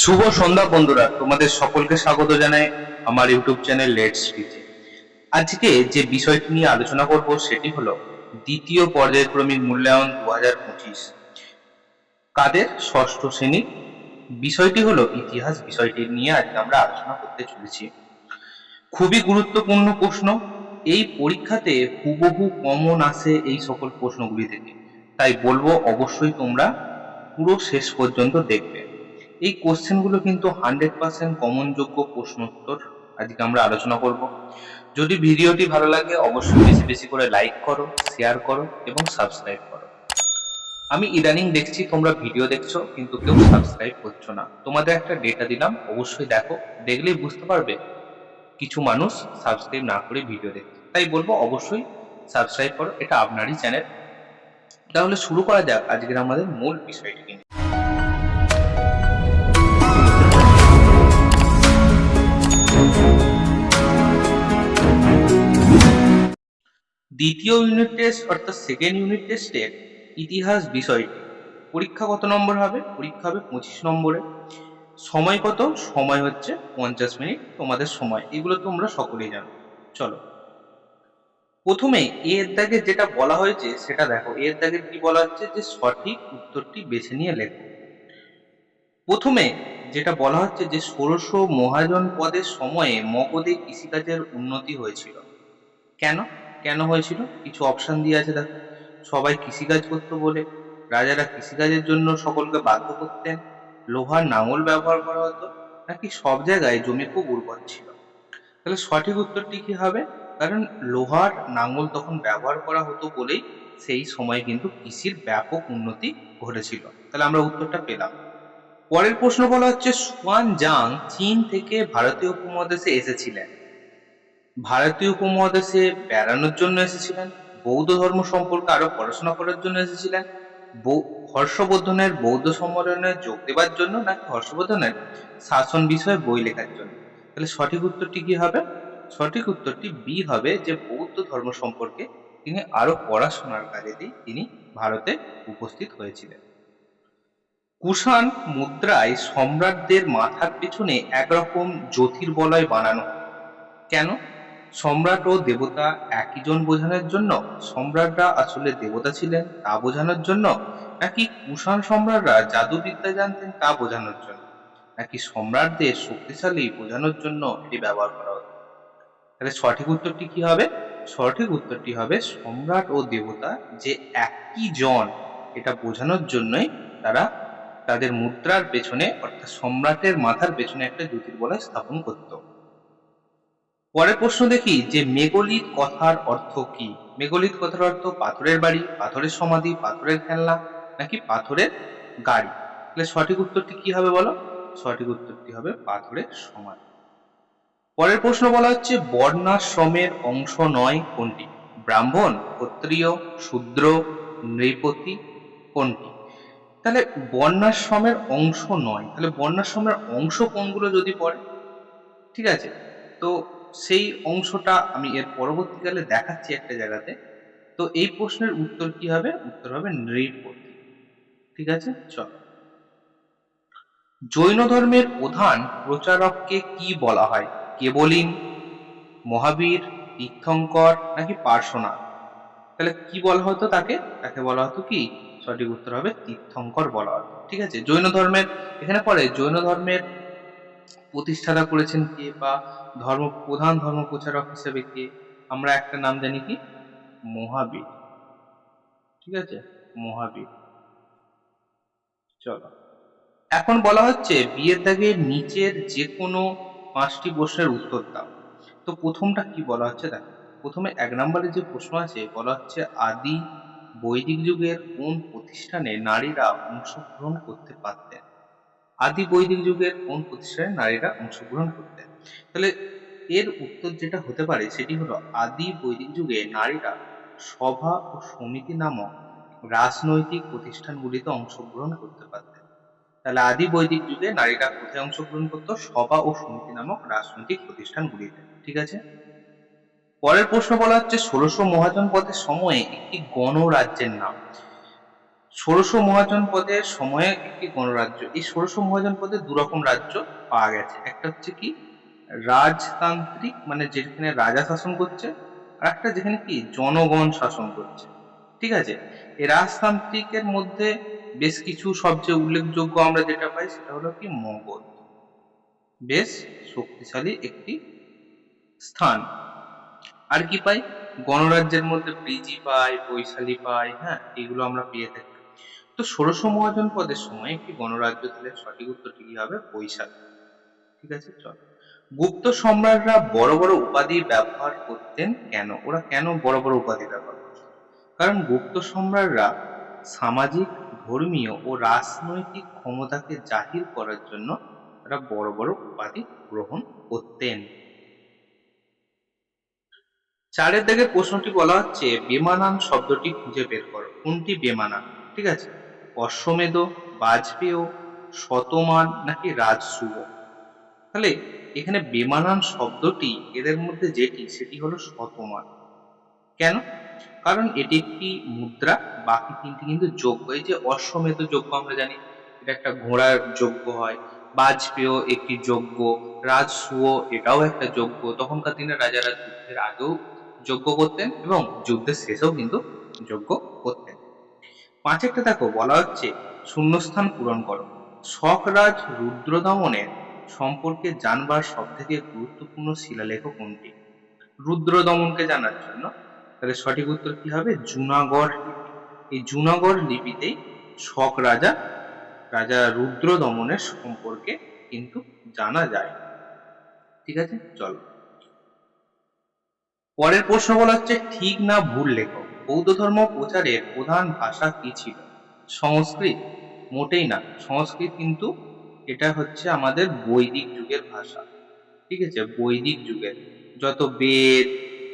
শুভ সন্ধ্যা বন্ধুরা, তোমাদের সকলকে স্বাগত জানাই আমার ইউটিউব চ্যানেল লেটস স্পিচে আজকে যে বিষয়টি নিয়ে আলোচনা করব সেটি হলো দ্বিতীয় পর্যায়ক্রমিক মূল্যায়ন দু হাজার পঁচিশ। কাদের ষষ্ঠ শ্রেণি? বিষয়টি হলো ইতিহাস, বিষয়টি নিয়ে আজকে আমরা আলোচনা করতে চলেছি। খুবই গুরুত্বপূর্ণ প্রশ্ন, এই পরীক্ষাতে হুবহু কমন আসে এই সকল প্রশ্নগুলি থেকে। তাই বলব অবশ্যই তোমরা পুরো শেষ পর্যন্ত দেখবে। এই কোশ্চেনগুলো কিন্তু হান্ড্রেড পার্সেন্ট কমন যোগ্য প্রশ্ন উত্তর। আজকে আমরা আলোচনা করব। যদি ভিডিওটি ভালো লাগে, অবশ্যই বেশি বেশি করে লাইক করো শেয়ার করো এবং সাবস্ক্রাইব করো। আমি ইদানিং দেখছি তোমরা ভিডিও দেখছ, কিন্তু কেউ সাবস্ক্রাইব করছ না। তোমাদের একটা ডেটা দিলাম, অবশ্যই দেখো, দেখলেই বুঝতে পারবে কিছু মানুষ সাবস্ক্রাইব না করে ভিডিও দেখছে। তাই বলব, অবশ্যই সাবস্ক্রাইব করো, এটা আপনারই চ্যানেল তাহলে শুরু করা যাক, আজকের আমাদের মূল বিষয়টি দ্বিতীয় ইউনিট টেস্ট অর্থাৎ সেকেন্ড ইউনিট টেস্টের ইতিহাস বিষয়টি। পরীক্ষা কত নম্বর হবে? পরীক্ষা হবে পঁচিশ নম্বরে। সময় কত? সময় হচ্ছে পঞ্চাশ মিনিট, তোমাদের সময়। এগুলো তোমরা সকলেই জানো। চলো। প্রথমে এর দাগে যেটা বলা হয়েছে, সেটা দেখো। এর দাগে কি বলা হচ্ছে? যে সঠিক উত্তরটি বেছে নিয়ে লেখো। প্রথমে যেটা বলা হচ্ছে যে ষোড়শ মহাজন পদের সময়ে মগধে কৃষিকাজের উন্নতি হয়েছিল। কেন? কেন হয়েছিল? কিছু অপশন দিয়ে আছে দেখো। সবাই কৃষিকাজ করতো বলে। রাজারা কৃষিকাজের জন্য সকলকে বাধ্য করতেন। লোহার নাঙল ব্যবহার করা হতো। নাকি সব জায়গায় জমি খুব উর্বর ছিল। তাহলে সঠিক উত্তরটি কি হবে? কারণ লোহার নাঙল তখন ব্যবহার করা হতো বলেই সেই সময় কিন্তু কৃষির ব্যাপক উন্নতি ঘটেছিল। তাহলে আমরা উত্তরটা পেলাম। পরের প্রশ্ন বলা হচ্ছে সুয়ান জাং চীন থেকে ভারতীয় উপমহাদেশে এসেছিলেন। ভারতীয় উপমহাদেশে বেড়ানোর জন্য এসেছিলেন, বৌদ্ধ ধর্ম সম্পর্কে আরও পড়াশোনা করার জন্য এসেছিলেন হর্ষবর্ধনের বৌদ্ধ সম্মেলনে যোগ দেওয়ার জন্য নাকি হর্ষবর্ধনের শাসন বিষয়ে বই লেখার জন্য? তাহলে সঠিক উত্তরটি কি হবে? সঠিক উত্তরটি বি হবে যে বৌদ্ধ ধর্ম সম্পর্কে তিনি আরও পড়াশোনার কাজেতেই তিনি ভারতে উপস্থিত হয়েছিলেন। কুষাণ মুদ্রায় সম্রাটদের মাথার পেছনে একরকম জ্যোতির্বলয় বানানো কেন? সম্রাট ও দেবতা একই জন বোঝানোর জন্য সম্রাটরা আসলে দেবতা ছিলেন তা বোঝানোর জন্য, নাকি কুষাণ সম্রাটরা জাদুবিদ্যা জানতেন তা বোঝানোর জন্য, নাকি সম্রাটদের শক্তিশালী বোঝানোর জন্য এটি ব্যবহার করা হতো? তাহলে সঠিক উত্তরটি কি হবে? সঠিক উত্তরটি হবে সম্রাট ও দেবতা যে একই জন, এটা বোঝানোর জন্যই তারা তাদের মুদ্রার পেছনে অর্থাৎ সম্রাটের মাথার পেছনে একটা জ্যোতির্বলয় স্থাপন করত। পরের প্রশ্ন দেখি যে মেগলিত কথার অর্থ কি? মেগলিত কথার অর্থ পাথরের বাড়ি, পাথরের সমাধি, পাথরের খেলনা, নাকি পাথরের গাড়ি? তাহলে সঠিক উত্তরটি কি হবে বলো? সঠিক উত্তরটি হবে পাথরের সমাধি। পরের প্রশ্ন বলা হচ্ছে বর্ণাশ্রমের অংশ নয় কোনটি? ব্রাহ্মণ, ক্ষত্রিয়, শূদ্র, নৃপতি কোনটি? তাহলে বর্ণাশ্রমের অংশ নয়। তাহলে বর্ণাশ্রমের অংশ কোনগুলো যদি পড়ে? ঠিক আছে। তো সেই অংশটা আমি এর পরবর্তীকালে দেখাচ্ছি একটা জায়গাতে। তো এই প্রশ্নের উত্তর কি হবে? উত্তর হবে নৃপতি ঠিক আছে? চল। জৈন ধর্মের প্রধান প্রচারককে কি বলা হয়? কেবলিন, মহাবীর, তীর্থঙ্কর নাকি পার্শ্বনাথ? তাহলে কি বলা হতো তাকে? তাকে বলা হতো কি? সঠিক উত্তর হবে তীর্থঙ্কর বলা হতো। ঠিক আছে? জৈন ধর্মের, এখানে পরে জৈন ধর্মের প্রতিষ্ঠাতা করেছেন কে বা ধর্ম, প্রধান ধর্ম প্রচারক হিসেবে কে? আমরা একটা নাম জানি কি? মহাবীর। ঠিক আছে? মহাবীর। চলো। এখন বলা হচ্ছে বিয়ের দাগের নিচের যে কোনো পাঁচটি প্রশ্নের উত্তর দাও। তো প্রথমটা কি বলা হচ্ছে দেখো, প্রথমে এক নম্বরে যে প্রশ্ন আছে, বলা হচ্ছে আদি বৈদিক যুগের কোন প্রতিষ্ঠানে নারীরা অংশগ্রহণ করতে পারতেন? আদি বৈদিক যুগের কোন প্রতিষ্ঠানে নারীরা অংশগ্রহণ করতেন? তাহলে এর উত্তর যেটা হতে পারে সেটি হলো আদি বৈদিক যুগে নারীরা সভা ও সমিতি নামক রাজনৈতিক প্রতিষ্ঠানগুলিতে অংশগ্রহণ করতে পারতেন। তাহলে আদি বৈদিক যুগে নারীরা কোথায় অংশগ্রহণ করতো? সভা ও সমিতি নামক রাজনৈতিক প্রতিষ্ঠানগুলিতে। ঠিক আছে? পরের প্রশ্ন বলা হচ্ছে ষোলশো মহাজন পদের সময়ে একটি গণরাজ্যের নাম। ষোড়শ মহাজন পদের সময়ে একটি গণরাজ্য। এই ষোড়শ মহাজন পদে দু রকম রাজ্য পাওয়া গেছে। একটা হচ্ছে কি? রাজতান্ত্রিক মানে যেখানে রাজা শাসন করছে, আর একটা যেখানে কি? জনগণ শাসন করছে। ঠিক আছে? এই রাজতান্ত্রিকের মধ্যে বেশ কিছু সবচেয়ে উল্লেখযোগ্য আমরা যেটা পাই, সেটা হলো কি? মগধ। বেশ শক্তিশালী একটি স্থান। আর কি পাই? গণরাজ্যের মধ্যে ব্রিজি পাই, বৈশালী পাই হ্যাঁ এগুলো আমরা পেয়ে থাকি। তো ষোড়শ মহাজন পদের সময় একটি গণরাজ্য তাহলে সঠিক উত্তরটি কি হবে? বৈশালী ঠিক আছে, চল। গুপ্ত সম্রাটরা বড় বড় উপাধি ব্যবহার করতেন কেন? ওরা কেন বড় বড় উপাধি ব্যবহার করতেন কারণ গুপ্ত সম্রাটরা সামাজিক, ধর্মীয় ও রাজনৈতিক ক্ষমতাকে জাহির করার জন্য তারা বড় বড় উপাধি গ্রহণ করতেন। চারের দিকে প্রশ্নটি বলা হচ্ছে, বেমানান শব্দটি খুঁজে বের করো। কোনটি বেমানান? ঠিক আছে অশ্বমেধ বাজপেয় শতমান নাকি রাজসূয়? তাহলে এখানে বেমানান শব্দটি এদের মধ্যে যেটি, সেটি হলো শতমান। কেন? কারণ এটি একটি মুদ্রা, বাকি তিনটি কিন্তু যোগ্য। এই যে অশ্বমেধ যোগ্য আমরা জানি, এটা একটা ঘোড়ার যোগ্য হয়। বাজপেয় একটি যোগ্য, রাজসূয় এটাও একটা যোগ্য। তখনকার দিনে রাজারা যুদ্ধের আগেও যোগ্য করতেন এবং যুদ্ধের শেষেও কিন্তু যোগ্য করতেন। পাঁচেরটা দেখো, বলা হচ্ছে শূন্যস্থান পূরণ করো। শকরাজ রুদ্র দমনের সম্পর্কে জানবার সব থেকে গুরুত্বপূর্ণ শিলালেখ কোনটি? রুদ্র দমনকে জানার জন্য। তাহলে সঠিক উত্তর কি হবে? জুনাগড় এই জুনাগড় লিপিতেই শক রাজা রাজা রুদ্র দমনের সম্পর্কে কিন্তু জানা যায়। ঠিক আছে? চলো। পরের প্রশ্ন বলা হচ্ছে, ঠিক না ভুল লেখো? বৌদ্ধ ধর্ম প্রচারের প্রধান ভাষা কি ছিল? সংস্কৃত? মোটেই না। সংস্কৃত কিন্তু এটা হচ্ছে আমাদের বৈদিক যুগের ভাষা। ঠিক আছে? বৈদিক যুগের। যত বেদ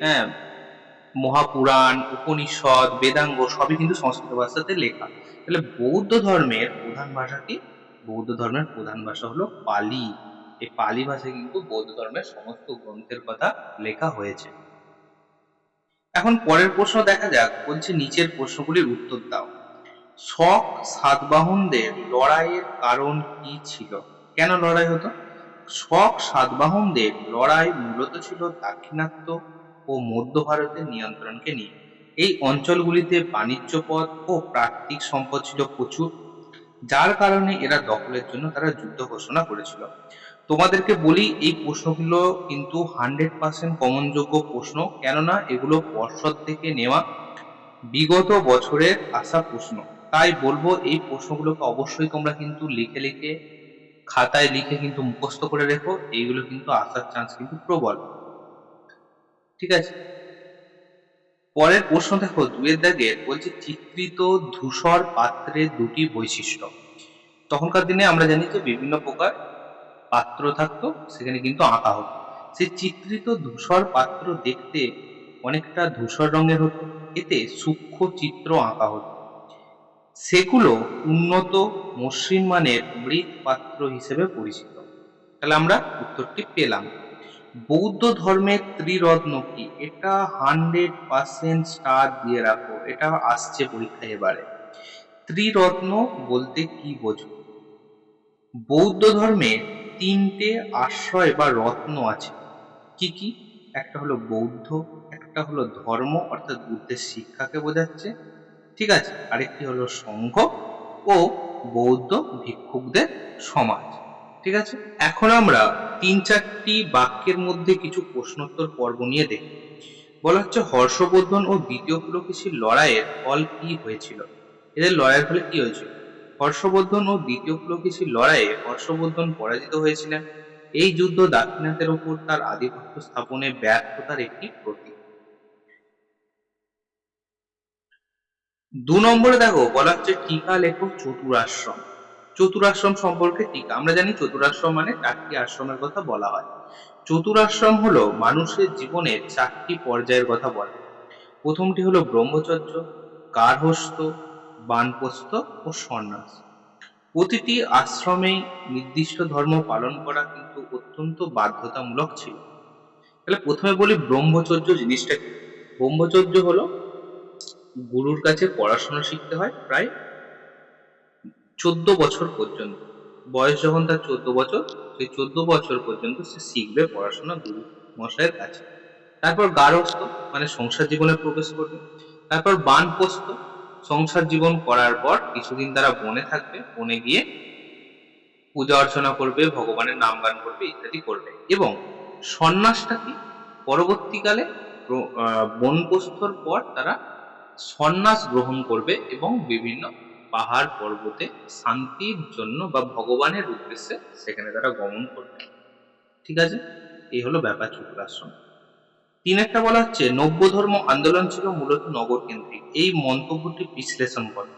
হ্যাঁ মহাপুরাণ, উপনিষদ, বেদাঙ্গ সবই কিন্তু সংস্কৃত ভাষাতে লেখা। তাহলে বৌদ্ধ ধর্মের প্রধান ভাষা কি? বৌদ্ধ ধর্মের প্রধান ভাষা হলো পালি। এই পালি ভাষায় কিন্তু বৌদ্ধ ধর্মের সমস্ত গ্রন্থের কথা লেখা হয়েছে। এখন পরের প্রশ্ন দেখা যাক, বলছে নিচের প্রশ্নগুলির উত্তর দাও। শক সাতবাহনদের লড়াইয়ের কারণ কি ছিল? কেন লড়াই হতো? শক সাতবাহনদের লড়াই মূলত ছিল দাক্ষিণাত্য ও মধ্য ভারতের নিয়ন্ত্রণকে নিয়ে। এই অঞ্চলগুলিতে বাণিজ্য পথ ও প্রাকৃতিক সম্পদ ছিল প্রচুর, যার কারণে এরা দখলের জন্য তারা যুদ্ধ ঘোষণা করেছিল। তোমাদেরকে বলি, এই প্রশ্নগুলো কিন্তু হান্ড্রেড পার্সেন্ট কমনযোগ্য প্রশ্ন। কেননা, এগুলো পর্ষদ থেকে নেওয়া বিগত বছরের আসা প্রশ্ন। তাই বলব, এই প্রশ্নগুলোকে অবশ্যই তোমরা কিন্তু লিখে লিখে, খাতায় লিখে কিন্তু মুখস্থ করে রেখো। এইগুলো কিন্তু আসার চান্স কিন্তু প্রবল। ঠিক আছে? পরের প্রশ্ন দেখো, দুয়ের দাগে বলছে, চিত্রিত ধূসর পাত্রের দুটি বৈশিষ্ট্য। তখনকার দিনে আমরা জানি যে বিভিন্ন প্রকার পাত্র থাকতো, সেখানে কিন্তু আঁকা হতো। সে চিত্রিত ধূসর পাত্র দেখতে অনেকটা ধূসর রঙের হতো, এতে সূক্ষ্ম চিত্র আঁকা হতো। সেগুলো উন্নত মসৃণ মানের মৃৎ পাত্র হিসেবে পরিচিত। তাহলে আমরা উত্তরটি পেলাম। বৌদ্ধ ধর্মের ত্রিরত্ন কি? এটা হান্ড্রেড পার্সেন্ট স্টার দিয়ে রাখো, এটা আসছে পরীক্ষায় এবারে। ত্রিরত্ন বলতে কি বোঝো? বৌদ্ধ ধর্মে তিনটে আশ্রয় বা রত্ন আছে। কি কি? একটা হলো বৌদ্ধ, একটা হলো ধর্ম, অর্থাৎ বুদ্ধের শিক্ষাকে বোঝাচ্ছে। ঠিক আছে? আরেকটি হলো সংঘ ও বৌদ্ধ ভিক্ষুকদের সমাজ। ঠিক আছে? এখন আমরা তিন চারটি বাক্যের মধ্যে কিছু প্রশ্নোত্তর পর্ব নিয়ে দেখি। বলা হচ্ছে হর্ষবর্ধন ও দ্বিতীয় পুলকেশীর লড়াইয়ের ফল কি হয়েছিল? এদের লড়াইয়ের ফলে কি হয়েছিল? হর্ষবর্ধন ও দ্বিতীয় পুলকেশীর লড়াইয়ে হর্ষবর্ধন পরাজিত হয়েছিলেন। এই যুদ্ধ দাক্ষিণাত্যের উপর তার আধিপত্য স্থাপনে ব্যর্থতার একটি প্রতীক। দু নম্বরে দেখো, বলা হচ্ছে টিকা লেখো চতুরাশ্রম। চতুরাশ্রম সম্পর্কে টিকা। আমরা জানি চতুরাশ্রম মানে চারটি আশ্রমের কথা বলা হয়। চতুরাশ্রম হলো মানুষের জীবনের চারটি পর্যায়ের কথা বলে। প্রথমটি হলো ব্রহ্মচর্য গার্হস্থ বানপ্রস্থ ও সন্ন্যাস। প্রতিটি আশ্রমে নির্দিষ্ট ধর্ম পালন করা কিন্তু অত্যন্ত বাধ্যতামূলক ছিল। তাহলে প্রথমে বলি ব্রহ্মচর্য জিনিসটা কি? ব্রহ্মচর্য হলো গুরুর কাছে পড়াশোনা শিখতে হয় প্রায় চোদ্দ বছর পর্যন্ত। বয়স যখন তার চোদ্দ বছর, সেই চোদ্দ বছর পর্যন্ত সে শিখবে পড়াশোনা গুরু মশাইয়ের কাছে। তারপর গারস্থ মানে সংসার জীবনে প্রবেশ করবে। তারপর বানপ্রস্থ সংসার জীবন করার পর কিছুদিন তারা বনে থাকবে, বনে গিয়ে পূজা অর্চনা করবে, ভগবানের নাম গান করবে, ইত্যাদি করবে। এবং সন্ন্যাসটা কি? পরবর্তীকালে প্র- বনপ্রস্থর পর তারা সন্ন্যাস গ্রহণ করবে এবং বিভিন্ন পাহাড় পর্বতে শান্তির জন্য বা ভগবানের উদ্দেশ্যে সেখানে তারা গমন করবে। ঠিক আছে? এই হলো ব্যাপার চতুরাশ্রম। তিন একটা বলা হচ্ছে, নব্য ধর্ম আন্দোলন ছিল মূলত নগর কেন্দ্রিক এই মন্তব্যটি বিশ্লেষণ করে।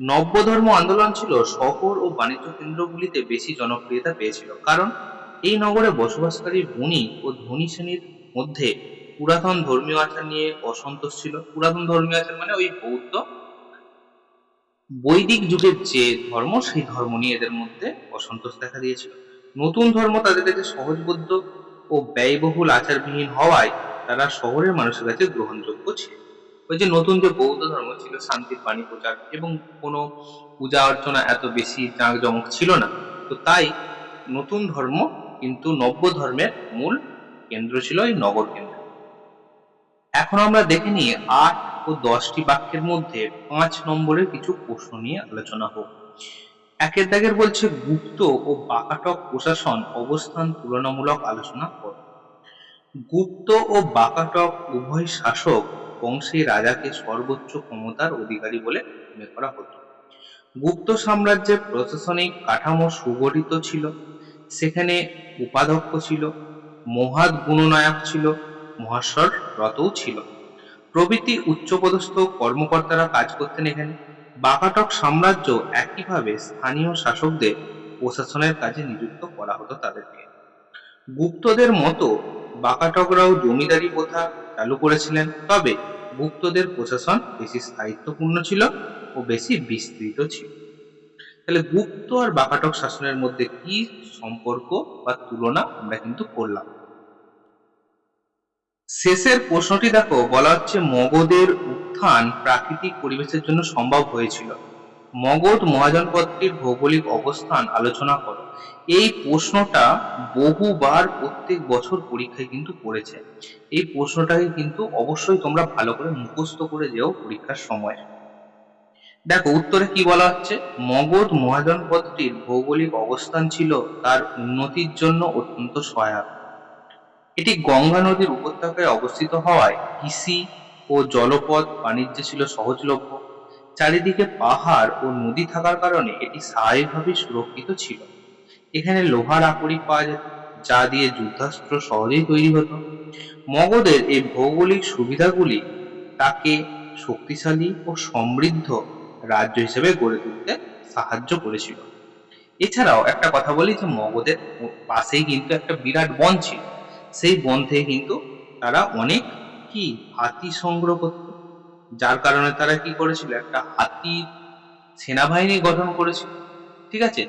নব্য ধর্ম আন্দোলন ছিল শহর ও বাণিজ্য কেন্দ্রগুলিতে বেশি জনপ্রিয়তা পেয়েছিল। কারণ এই নগরে বসবাসকারী বণিক ও ধনী শ্রেণির মধ্যে পুরাতন ধর্মীয় আচার নিয়ে অসন্তোষ ছিল। পুরাতন ধর্মীয় আচার মানে ওই বৌদ্ধ বৈদিক যুগের যে ধর্ম, সেই ধর্ম নিয়ে এদের মধ্যে অসন্তোষ দেখা দিয়েছিল। নতুন ধর্ম তাদের কাছে সহজবোধ্য ও ব্যয়বহুল আচারবিহীন হওয়ায় তারা শহরের মানুষের কাছে গ্রহণযোগ্য ছিল। ওই যে নতুন যে বৌদ্ধ ধর্ম ছিল, শান্তির বাণী প্রচার এবং কোনো পূজা অর্চনা এত বেশি জাঁকজমক ছিল না। তো তাই নতুন ধর্ম কিন্তু নব্য ধর্মের মূল কেন্দ্র ছিল এই নগর কেন্দ্র। এখন আমরা দেখে নিই আট ও দশটি বাক্যের মধ্যে পাঁচ নম্বরের কিছু প্রশ্ন নিয়ে আলোচনা হোক। একের দাগের বলছে, গুপ্ত ও বাকাটক প্রশাসন অবস্থান তুলনামূলক আলোচনা কর। গুপ্ত ও বাকাটক উভয় শাসক বংশী রাজাকে সর্বোচ্চ ক্ষমতার অধিকারী বলে মনে করা হতো। গুপ্ত সাম্রাজ্যের প্রশাসনিক কাঠামো সুগঠিত ছিল, সেখানে উপাধ্যক্ষ ছিল মহাদ গুণনায়ক ছিল, মহাশ্বর রতও ছিল। প্রভৃতি উচ্চপদস্থ কর্মকর্তারা কাজ করতেন এখানে। বাকাটক সাম্রাজ্য একইভাবে স্থানীয় শাসকদের প্রশাসনের কাজে নিযুক্ত করা হতো তাদেরকে। গুপ্তদের মতো বাকাটকরাও জমিদারি প্রথা চালু করেছিলেন। তবে গুপ্তদের প্রশাসন বেশি স্থায়িত্বপূর্ণ ছিল ও বেশি বিস্তৃত ছিল। তাহলে গুপ্ত আর বাকাটক শাসনের মধ্যে কি সম্পর্ক বা তুলনা আমরা কিন্তু করলাম। শেষের প্রশ্নটি দেখো, বলা হচ্ছে মগধের উত্থান প্রাকৃতিক পরিবেশের জন্য সম্ভব হয়েছিল। মগধ মহাজনপদটির ভৌগোলিক অবস্থান আলোচনা করো। এই প্রশ্নটা বহুবার প্রত্যেক বছর পরীক্ষায় কিন্তু পড়েছে। এই প্রশ্নটাকে কিন্তু অবশ্যই তোমরা ভালো করে মুখস্থ করে যেও পরীক্ষার সময়। দেখো, উত্তরে কি বলা হচ্ছে? মগধ মহাজনপদটির ভৌগোলিক অবস্থান ছিল তার উন্নতির জন্য অত্যন্ত সহায়ক। এটি গঙ্গা নদীর উপত্যকায় অবস্থিত হওয়ায় কৃষি ও জলপথ বাণিজ্য ছিল সহজলভ্য। চারিদিকে পাহাড় ও নদী থাকার কারণে এটি স্বাভাবিকভাবেই সুরক্ষিত ছিল। এখানে লোহার আকরিক পাওয়া যেত, যা দিয়ে যুদ্ধাস্ত্র সহজেই তৈরি হতো। মগধের এই ভৌগোলিক সুবিধাগুলি তাকে শক্তিশালী ও সমৃদ্ধ রাজ্য হিসেবে গড়ে তুলতে সাহায্য করেছিল। এছাড়াও একটা কথা বলি যে, মগধের পাশেই কিন্তু একটা বিরাট বন ছিল। সেই বন থেকে কিন্তু তারা অনেক কি হাতি সংগ্রহ করত। যার কারণে তারা কি করেছিল? একটা হাতি সেনাবাহিনী গঠন করেছিল। ঠিক আছে?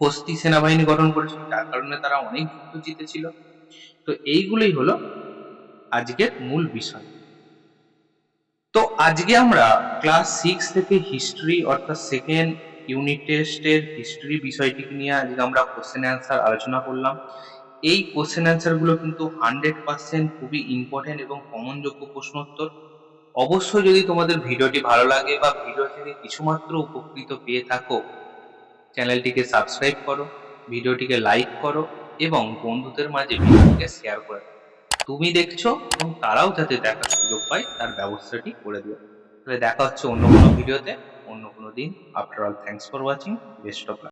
হস্তি সেনাবাহিনী গঠন করেছিল, যার কারণে তারা অনেক যুদ্ধ জিতেছিল। তো এইগুলোই হলো আজকের মূল বিষয়। তো আজকে আমরা ক্লাস সিক্স থেকে হিস্ট্রি অর্থাৎ সেকেন্ড ইউনিট টেস্টের হিস্ট্রি বিষয়টিকে নিয়ে আজকে আমরা কোশ্চেন অ্যান্সার আলোচনা করলাম। এই কোশ্চেন অ্যান্সারগুলো কিন্তু হান্ড্রেড পার্সেন্ট খুবই ইম্পর্টেন্ট এবং কমনযোগ্য প্রশ্নোত্তর। অবশ্যই যদি তোমাদের ভিডিওটি ভালো লাগে বা ভিডিও থেকে কিছুমাত্র উপকৃত পেয়ে থাকো চ্যানেলটিকে সাবস্ক্রাইব করো, ভিডিওটিকে লাইক করো এবং বন্ধুদের মাঝে ভিডিওটিকে শেয়ার করে তুমি দেখছ এবং তারাও যাতে দেখার সুযোগ পায়, তার ব্যবস্থাটি করে দিও। তাহলে দেখা হচ্ছে অন্য কোনো ভিডিওতে। অন্য কোনো দিন। After all thanks for watching best of